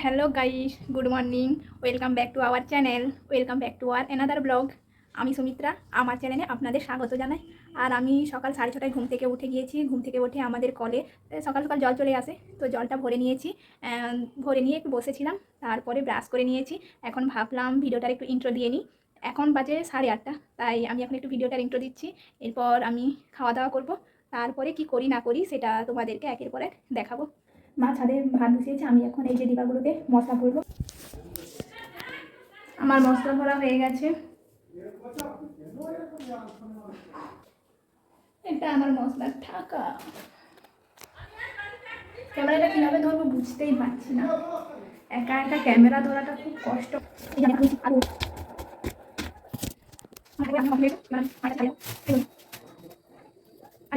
Hello guys good morning welcome back to our channel welcome back to our another blog আমি সুমিত্রা, আমার চ্যানেলে আপনাদের স্বাগত জানাই। আর আমি সকাল সাড়ে ছটায় ঘুম থেকে উঠে গিয়েছি। ঘুম থেকে উঠে আমাদের কলে সকাল সকাল জল চলে আসে। তো জলটা ভরে নিয়েছি। ভরে নিয়ে একটু বসেছিলাম। তারপরে ব্রাশ করে নিয়েছি। এখন ভাবলাম ভিডিওটার একটু ইন্ট্রো দিয়ে নিই। এখন বাজে সাড়ে আটটা। তাই আমি এখন একটু ভিডিওটার ইন্ট্রো দিচ্ছি। এরপর আমি খাওয়া দাওয়া করব। তারপরে কি করি না করি সেটা তোমাদেরকে একের পর এক দেখাবো। মা ছাদে ভাত বসিয়েছে আমি এখন এই যে ডিবাগুলোতে মশলা করব আমার মশলা ভরা হয়ে গেছে এটা আমার মশলার ঢাকা ক্যামেরাটা কীভাবে ধরবো বুঝতেই পারছি না একা একা ক্যামেরা ধরাটা খুব কষ্ট। আর মানে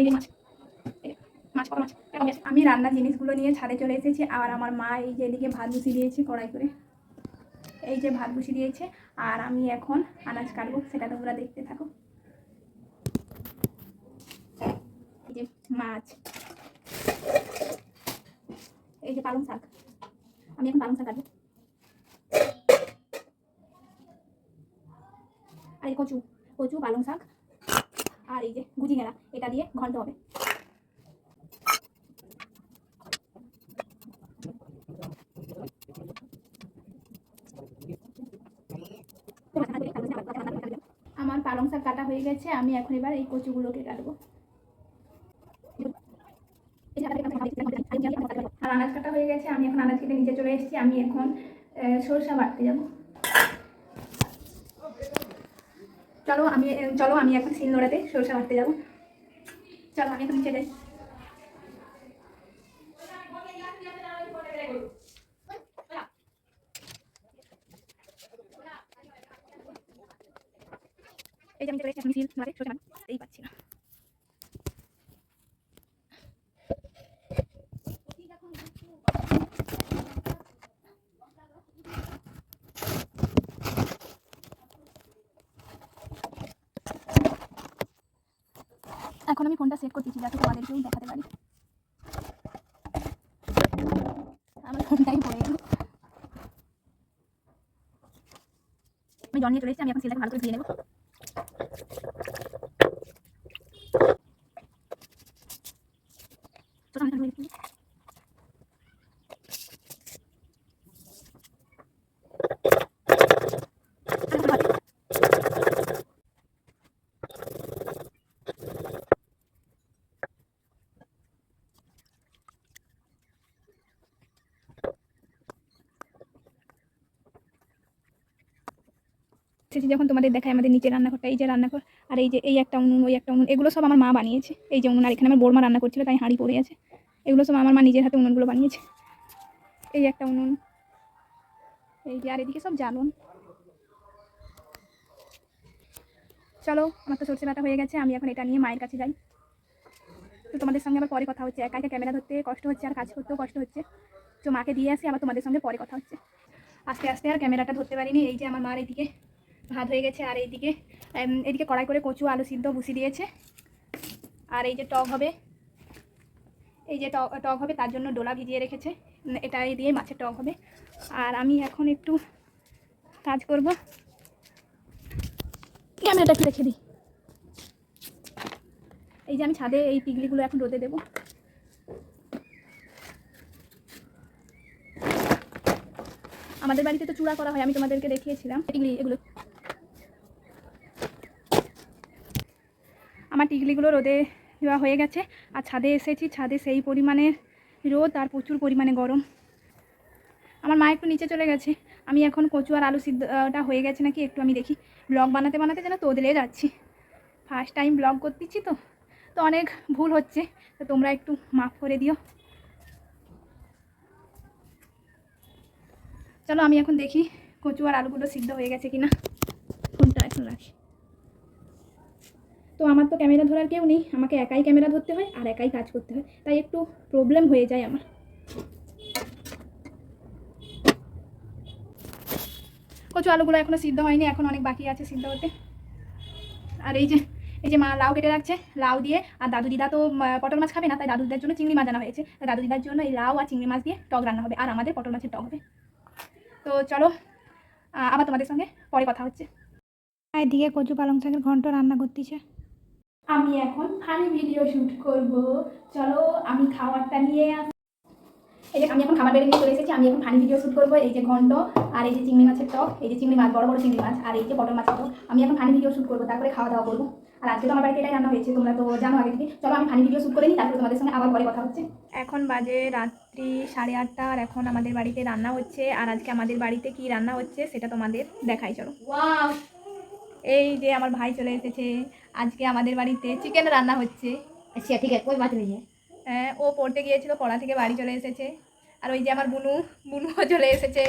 মাছ মাছ মাছ। আমি রান্নার জিনিসগুলো নিয়ে ছাদে চলে এসেছি, আর আমার মা এই যে এদিকে ভাত বসিয়ে দিয়েছে কড়াই করে। এই যে ভাত বসিয়ে দিয়েছে, আর আমি এখন আনাজ কাটবো, সেটা তোমরা দেখতে থাকো। এই যে মাছ। এই যে পালং শাক। আমি এখন পালং শাক কাটবো। আর এই কচু কচু, পালং শাক, আর এই যে গুজি গেলা এটা দিয়ে ঘন্ট হবে আমার পালং শাক কাটা হয়ে গেছে, আমি এখন এবার এই কচুগুলোকে কাটবো। আর আনাজ কাটা হয়ে গেছে, আমি এখন আনাজ কেটে নিচে চলে এসেছি, আমি এখন সরষা বাটতে যাব। চলো, আমি চলো, আমি এখন শিলনোড়াতে সরষা বাড়তে যাব। চলো, আমি এখন নিচে যাই। এই যে আমি চলে এসেছি শিল নোড়াতে সরষা বাটতেই পাচ্ছি না। এখন আমি ফোনটা সেট করতেছি যাতে তোমাদেরকেও দেখাতে পারি। আমার ফোনটাই পড়ে গেল। আমি জল নিয়ে চলে এসেছি, আমি এখন সেটাকে ভালো করে ধুয়ে নেব তো আমি ধুয়ে দিচ্ছি সেটি যখন তোমাদের দেখায় আমাদের নিচে রান্নাঘরটা, এই যে রান্নাঘর, আর এই যে এই একটা উনুন, ওই একটা উনুন, এগুলো সব আমার মা বানিয়েছে। এই যে উনুন, আর এখানে আমার বোরমা রান্না করছিল, তাই হাঁড়ি পড়ে আছে। এগুলো সব আমার মা নিজের হাতে উনুনগুলো বানিয়েছে। এই একটা উনুন, এই যে, আর এদিকে সব জ্বালন। চলো, আমার তো সর্ষে বাটা হয়ে গেছে, আমি এখন এটা নিয়ে মায়ের কাছে যাই। তো তোমাদের সঙ্গে আবার পরে কথা হচ্ছে, একা একা ক্যামেরা ধরতে কষ্ট হচ্ছে, আর কাজ করতেও কষ্ট হচ্ছে। তো মাকে দিয়ে আসি, আবার তোমাদের সঙ্গে পরে কথা হচ্ছে। আস্তে আস্তে আর ক্যামেরাটা ধরতে পারিনি, এই যে আমার মার এদিকে। ভাত হয়ে গেছে, আর এইদিকে এদিকে কড়াই করে কচু, আলু সিদ্ধ বসিয়ে দিয়েছে। আর এই যে টক হবে, এই যে টক টক হবে, তার জন্য ডোলা ভিজিয়ে রেখেছে। এটা দিয়ে মাছের টক হবে। আর আমি এখন একটু কাজ করব। একটু রেখে দিই। এই যে আমি ছাদে এই পিগলিগুলো এখন রোদে দেবো। আমাদের বাড়িতে তো চূড়া করা হয়, আমি তোমাদেরকে দেখিয়েছিলাম। এগুলো আমার টিগলিগুলো রোদে দেওয়া হয়ে গেছে। আর ছাদে এসেছি, ছাদে সেই পরিমাণে রোদ আর প্রচুর পরিমাণে গরম। আমার মা একটু নিচে চলে গেছে। আমি এখন কচু আর আলু সিদ্ধটা হয়ে গেছে নাকি একটু আমি দেখি। ব্লগ বানাতে বানাতে যেন তোদলে যাচ্ছি। ফার্স্ট টাইম ব্লগ করতেছি তো। তো অনেক ভুল হচ্ছে। তো তোমরা একটু মাফ করে দিও। চলো আমি এখন দেখি কচু আর আলুগুলো সিদ্ধ হয়ে গেছে কিনা। ফোনটা এখন রাখি? তো আমার তো ক্যামেরা ধরার কেউ নেই। আমাকে একাই ক্যামেরা ধরতে হয় আর একাই কাজ করতে হয়। তাই একটু প্রবলেম হয়ে যায় আমার। কচু আলুগুলো এখনও সিদ্ধ হয়নি, এখন অনেক বাকি আছে সিদ্ধ হতে। আর এই যে এই যে মা লাউ কেটে রাখছে, লাউ দিয়ে, আর দাদু দিদা তো পটল মাছ খাবে না, তাই দাদু দিদার জন্য চিংড়ি মাছ আনা হয়েছে। তাই দাদু দিদার জন্য এই লাউ আর চিংড়ি মাছ দিয়ে টক রান্না হবে, আর আমাদের পটল মাছের টক হবে। তো চলো আবার তোমাদের সঙ্গে পরে কথা হচ্ছে। এদিকে কচু পালং শাকের ঘন্ট রান্না করতেছে। আমি এখন ফানি ভিডিও শ্যুট করব। চলো আমি খাবারটা নিয়ে আস এই যে আমি এখন খাবার বেড়ে নিয়ে চলে এসেছি। আমি এখন ফানি ভিডিও শ্যুট করব। এই যে ঘন্ট আর এই যে চিংড়ি মাছের টক এই যে চিংড়ি মাছ বড় বড় চিংড়ি মাছ আর এই যে পটল মাছের টক। আমি এখন ফানি ভিডিও শ্যুট করব তারপরে খাওয়া দাওয়া করব। আর আজকে তো আমার বাড়িতে এটাই রান্না হয়েছে তোমরা তো জানো আগে থেকে। চলো আমি ফানি ভিডিও শ্যুট করে নিই তারপরে তোমাদের সঙ্গে আবার পরে কথা হচ্ছে। এখন বাজে রাত্রি সাড়ে আটটা আর এখন আমাদের বাড়িতে রান্না হচ্ছে। আর আজকে আমাদের বাড়িতে কি রান্না হচ্ছে সেটা তোমাদের দেখাই চলো। এই যে আমার ভাই চলে এসেছে। আজকে আমাদের বাড়িতে চিকেন রান্না হচ্ছে। আচ্ছা ঠিক আছে ওই মাথা হ্যাঁ ও পড়তে গিয়েছিল পড়া থেকে বাড়ি চলে এসেছে। আর ওই যে আমার বুনু বুনুও চলে এসেছে।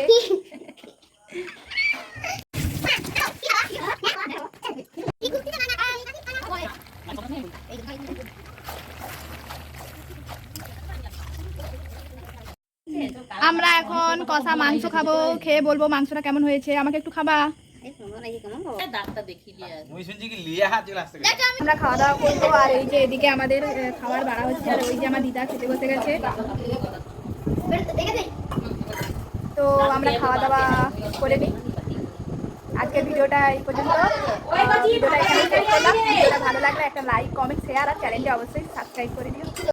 আমরা এখন কষা মাংস খাব খেয়ে বলব মাংসটা কেমন হয়েছে। আমাকে একটু খাবা? আমরা খাওয়া দাওয়া করব আর এই যে এদিকে আমাদের আহ, খাবার বাড়া হচ্ছে আর ওই যে আমার দিদা খেতে বসে গেছে। তো আমরা খাওয়া দাওয়া করে নিই। আজকের ভিডিওটা এই পর্যন্ত। ভিডিওটা এখানেই শেষ করলাম। ভিডিওটা ভালো লাগলে একটা লাইক কমেন্ট শেয়ার আর চ্যানেলটি অবশ্যই সাবস্ক্রাইব করে দিও।